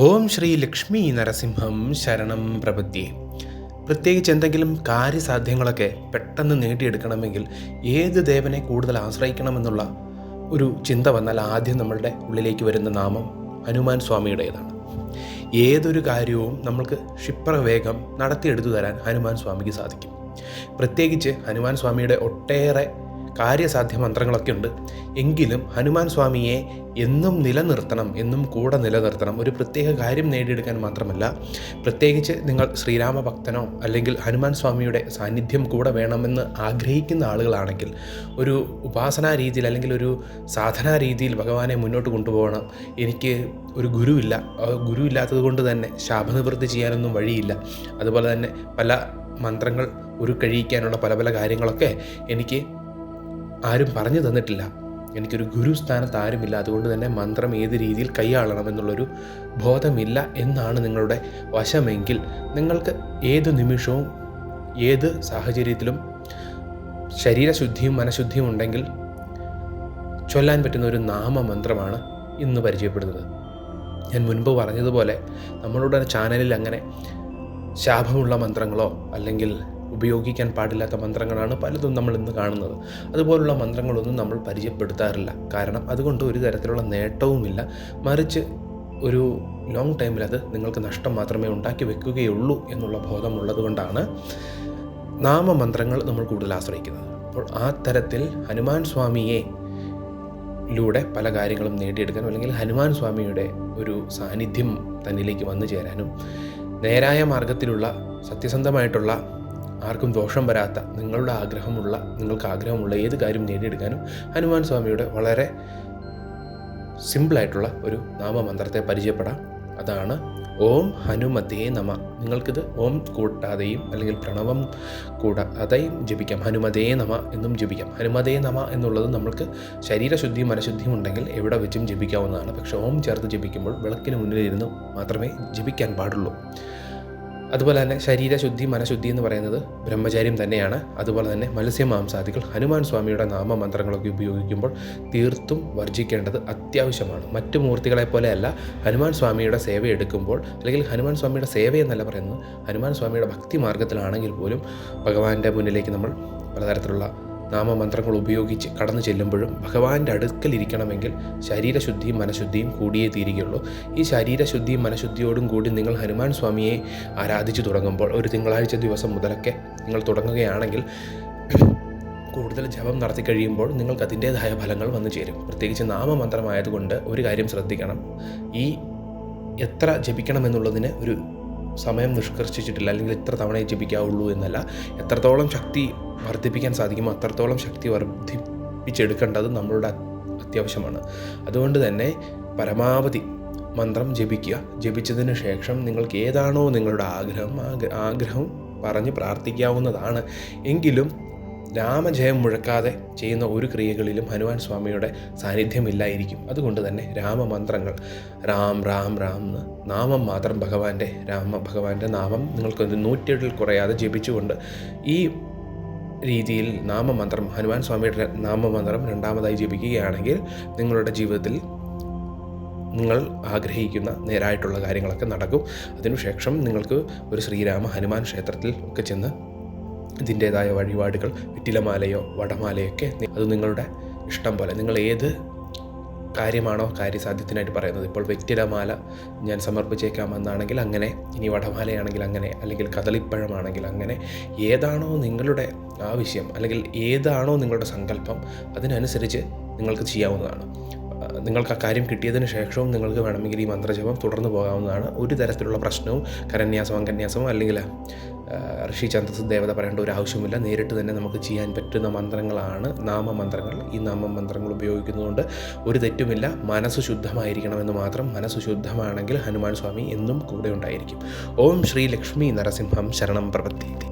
ഓം ശ്രീ ലക്ഷ്മി നരസിംഹം ശരണം പ്രപദ്യേ. പ്രത്യേകിച്ച് എന്തെങ്കിലും കാര്യസാധ്യങ്ങളൊക്കെ പെട്ടെന്ന് നേടിയെടുക്കണമെങ്കിൽ ഏത് ദേവനെ കൂടുതൽ ആശ്രയിക്കണമെന്നുള്ള ഒരു ചിന്ത വന്നാൽ ആദ്യം നമ്മളുടെ ഉള്ളിലേക്ക് വരുന്ന നാമം ഹനുമാൻ സ്വാമിയുടേതാണ്. ഏതൊരു കാര്യവും നമ്മൾക്ക് ക്ഷിപ്രവേഗം നടത്തിയെടുത്തു തരാൻ ഹനുമാൻ സ്വാമിക്ക് സാധിക്കും. പ്രത്യേകിച്ച് ഹനുമാൻ സ്വാമിയുടെ ഒട്ടേറെ കാര്യസാധ്യ മന്ത്രങ്ങളൊക്കെ ഉണ്ട് എങ്കിലും ഹനുമാൻ സ്വാമിയെ എന്നും നിലനിർത്തണം എന്നും കൂടെ നിലനിർത്തണം ഒരു പ്രത്യേക കാര്യം നേടിയെടുക്കാൻ മാത്രമല്ല പ്രത്യേകിച്ച് നിങ്ങൾ ശ്രീരാമ ഭക്തനോ അല്ലെങ്കിൽ ഹനുമാൻ സ്വാമിയുടെ സാന്നിധ്യം കൂടെ വേണമെന്ന് ആഗ്രഹിക്കുന്ന ആളുകളാണെങ്കിൽ ഒരു ഉപാസനാ രീതിയിൽ അല്ലെങ്കിൽ ഒരു സാധനാ രീതിയിൽ ഭഗവാനെ മുന്നോട്ട് കൊണ്ടുപോകണം. എനിക്ക് ഒരു ഗുരുവില്ല. ഗുരു ഇല്ലാത്തത് കൊണ്ട് തന്നെ ശാപനിവൃത്തി ചെയ്യാനൊന്നും വഴിയില്ല. അതുപോലെ തന്നെ പല മന്ത്രങ്ങൾ ഉരുക്കഴിയിക്കാനുള്ള പല പല കാര്യങ്ങളൊക്കെ എനിക്ക് ആരും പറഞ്ഞു തന്നിട്ടില്ല. എനിക്കൊരു ഗുരു സ്ഥാനത്ത് ആരുമില്ല. അതുകൊണ്ട് തന്നെ മന്ത്രം ഏത് രീതിയിൽ കൈയാളണമെന്നുള്ളൊരു ബോധമില്ല എന്നാണ് നിങ്ങളുടെ വശമെങ്കിൽ നിങ്ങൾക്ക് ഏത് നിമിഷവും ഏത് സാഹചര്യത്തിലും ശരീരശുദ്ധിയും മനഃശുദ്ധിയും ഉണ്ടെങ്കിൽ ചൊല്ലാൻ പറ്റുന്ന ഒരു നാമമന്ത്രമാണ് ഇന്ന് പരിചയപ്പെടുന്നത്. ഞാൻ മുൻപ് പറഞ്ഞതുപോലെ നമ്മളുടെ ചാനലിൽ അങ്ങനെ ശാപമുള്ള മന്ത്രങ്ങളോ അല്ലെങ്കിൽ ഉപയോഗിക്കാൻ പാടില്ലാത്ത മന്ത്രങ്ങളാണ് പലതും നമ്മൾ ഇന്ന് കാണുന്നത്. അതുപോലുള്ള മന്ത്രങ്ങളൊന്നും നമ്മൾ പരിചയപ്പെടുത്താറില്ല. കാരണം അതുകൊണ്ട് ഒരു തരത്തിലുള്ള നേട്ടവുമില്ല. മറിച്ച് ഒരു ലോങ് ടൈമിൽ അത് നിങ്ങൾക്ക് നഷ്ടം മാത്രമേ ഉണ്ടാക്കി വെക്കുകയുള്ളൂ എന്നുള്ള ബോധമുള്ളത് കൊണ്ടാണ് നാമമന്ത്രങ്ങൾ നമ്മൾ കൂടുതൽ ആശ്രയിക്കുന്നത്. അപ്പോൾ ആ തരത്തിൽ ഹനുമാൻ സ്വാമിയെ ലൂടെ പല കാര്യങ്ങളും നേടിയെടുക്കാനും അല്ലെങ്കിൽ ഹനുമാൻ സ്വാമിയുടെ ഒരു സാന്നിധ്യം തന്നിലേക്ക് വന്നു ചേരാനും നേരായ മാർഗത്തിലുള്ള സത്യസന്ധമായിട്ടുള്ള ആർക്കും ദോഷം വരാത്ത നിങ്ങളുടെ ആഗ്രഹമുള്ള നിങ്ങൾക്ക് ആഗ്രഹമുള്ള ഏത് കാര്യം നേടിയെടുക്കാനും ഹനുമാൻ സ്വാമിയുടെ വളരെ സിമ്പിളായിട്ടുള്ള ഒരു നാമമന്ത്രത്തെ പരിചയപ്പെടാം. അതാണ് ഓം ഹനുമതേ നമ. നിങ്ങൾക്കിത് ഓം കൂട്ടാതെയും അല്ലെങ്കിൽ പ്രണവം കൂടാതെയും ജപിക്കാം. ഹനുമതേ നമ എന്നും ജപിക്കാം. ഹനുമതേ നമ എന്നുള്ളത് നമ്മൾക്ക് ശരീരശുദ്ധിയും മനഃശുദ്ധിയും ഉണ്ടെങ്കിൽ എവിടെ വെച്ചും ജപിക്കാവുന്നതാണ്. പക്ഷേ ഓം ചേർത്ത് ജപിക്കുമ്പോൾ വിളക്കിന് മുന്നിലിരുന്ന് മാത്രമേ ജപിക്കാൻ പാടുള്ളൂ. അതുപോലെ തന്നെ ശരീരശുദ്ധി മനഃശുദ്ധി എന്ന് പറയുന്നത് ബ്രഹ്മചാര്യം തന്നെയാണ്. അതുപോലെ തന്നെ മത്സ്യമാംസാദികൾ ഹനുമാൻ സ്വാമിയുടെ നാമമന്ത്രങ്ങളൊക്കെ ഉപയോഗിക്കുമ്പോൾ തീർത്തും വർജിക്കേണ്ടത് അത്യാവശ്യമാണ്. മറ്റു മൂർത്തികളെ പോലെയല്ല ഹനുമാൻ സ്വാമിയുടെ സേവ എടുക്കുമ്പോൾ അല്ലെങ്കിൽ ഹനുമാൻ സ്വാമിയുടെ സേവ എന്നല്ല പറയുന്നത് ഹനുമാൻ സ്വാമിയുടെ ഭക്തി മാർഗത്തിലാണെങ്കിൽ പോലും ഭഗവാന്റെ മുന്നിലേക്ക് നമ്മൾ പലതരത്തിലുള്ള നാമമന്ത്രങ്ങൾ ഉപയോഗിച്ച് കടന്നു ചെല്ലുമ്പോഴും ഭഗവാന്റെ അടുക്കലിരിക്കണമെങ്കിൽ ശരീരശുദ്ധിയും മനഃശുദ്ധിയും കൂടിയേ തീരുകയുള്ളൂ. ഈ ശരീരശുദ്ധിയും മനഃശുദ്ധിയോടും കൂടി നിങ്ങൾ ഹനുമാൻ സ്വാമിയെ ആരാധിച്ചു തുടങ്ങുമ്പോൾ ഒരു തിങ്കളാഴ്ച ദിവസം മുതലൊക്കെ നിങ്ങൾ തുടങ്ങുകയാണെങ്കിൽ കൂടുതൽ ജപം നടത്തി കഴിയുമ്പോൾ നിങ്ങൾക്ക് അതിന്റേതായ ഫലങ്ങൾ വന്നു ചേരും. പ്രത്യേകിച്ച് നാമമന്ത്രമായതുകൊണ്ട് ഒരു കാര്യം ശ്രദ്ധിക്കണം. ഈ എത്ര ജപിക്കണമെന്നുള്ളതിന് ഒരു സമയം നിഷ്കർഷിച്ചിട്ടില്ല അല്ലെങ്കിൽ ഇത്ര തവണയെ ജപിക്കാവുള്ളൂ എന്നല്ല. എത്രത്തോളം ശക്തി വർദ്ധിപ്പിക്കാൻ സാധിക്കുമോ അത്രത്തോളം ശക്തി വർദ്ധിപ്പിച്ചെടുക്കേണ്ടത് നമ്മളുടെ അത്യാവശ്യമാണ്. അതുകൊണ്ട് തന്നെ പരമാവധി മന്ത്രം ജപിക്കുക. ജപിച്ചതിന് ശേഷം നിങ്ങൾക്ക് ഏതാണോ നിങ്ങളുടെ ആഗ്രഹം ആഗ്രഹം പറഞ്ഞ് പ്രാർത്ഥിക്കാവുന്നതാണ്. എങ്കിലും രാമജയം മുഴക്കാതെ ചെയ്യുന്ന ഒരു ക്രിയകളിലും ഹനുമാൻ സ്വാമിയുടെ സാന്നിധ്യമില്ലായിരിക്കും. അതുകൊണ്ട് തന്നെ രാമമന്ത്രങ്ങൾ രാം രാം രാം എന്ന് നാമം മാത്രം ഭഗവാന്റെ രാമ ഭഗവാന്റെ നാമം നിങ്ങൾക്ക് നൂറ്റിയെട്ടിൽ കുറയാതെ ജപിച്ചുകൊണ്ട് ഈ രീതിയിൽ നാമമന്ത്രം ഹനുമാൻ സ്വാമിയുടെ നാമമന്ത്രം രണ്ടാമതായി ജപിക്കുകയാണെങ്കിൽ നിങ്ങളുടെ ജീവിതത്തിൽ നിങ്ങൾ ആഗ്രഹിക്കുന്ന നേരായിട്ടുള്ള കാര്യങ്ങളൊക്കെ നടക്കും. അതിനുശേഷം നിങ്ങൾക്ക് ഒരു ശ്രീരാമ ഹനുമാൻ ക്ഷേത്രത്തിൽ ഒക്കെ ചെന്ന് ഇതിന്റേതായ വഴിപാടുകൾ വെറ്റിലമാലയോ വടമാലയൊക്കെ അത് നിങ്ങളുടെ ഇഷ്ടം പോലെ. നിങ്ങൾ ഏത് കാര്യമാണോ കാര്യസാധ്യത്തിനായിട്ട് പറയുന്നത്. ഇപ്പോൾ വെറ്റിലമാല ഞാൻ സമർപ്പിച്ചേക്കാമെന്നാണെങ്കിൽ അങ്ങനെ ഇനി വടമാലയാണെങ്കിൽ അങ്ങനെ അല്ലെങ്കിൽ കദളിപ്പഴമാണെങ്കിൽ അങ്ങനെ ഏതാണോ നിങ്ങളുടെ ആവശ്യം അല്ലെങ്കിൽ ഏതാണോ നിങ്ങളുടെ സങ്കല്പം അതിനനുസരിച്ച് നിങ്ങൾക്ക് ചെയ്യാവുന്നതാണ്. നിങ്ങൾക്ക് ആ കാര്യം കിട്ടിയതിന് ശേഷവും നിങ്ങൾക്ക് വേണമെങ്കിൽ ഈ മന്ത്രജപം തുടർന്ന് പോകാവുന്നതാണ്. ഒരു തരത്തിലുള്ള പ്രശ്നവും കരന്യാസം അങ്കന്യാസമോ അല്ലെങ്കിൽ ഋഷി ചന്ദ്രസ് ദേവത പറയേണ്ട ഒരു ആവശ്യമില്ല നേരിട്ട് തന്നെ നമുക്ക് ചെയ്യാൻ പറ്റുന്ന മന്ത്രങ്ങളാണ് നാമമന്ത്രങ്ങൾ. ഈ നാമമന്ത്രങ്ങൾ ഉപയോഗിക്കുന്നതുകൊണ്ട് ഒരു തെറ്റുമില്ല. മനസ്സ് ശുദ്ധമായിരിക്കണമെന്ന് മാത്രം. മനസ്സ് ശുദ്ധമാണെങ്കിൽ ഹനുമാൻ സ്വാമി എന്നും കൂടെ ഉണ്ടായിരിക്കും. ഓം ശ്രീ ലക്ഷ്മി നരസിംഹം ശരണം പ്രവർത്തിയിട്ട്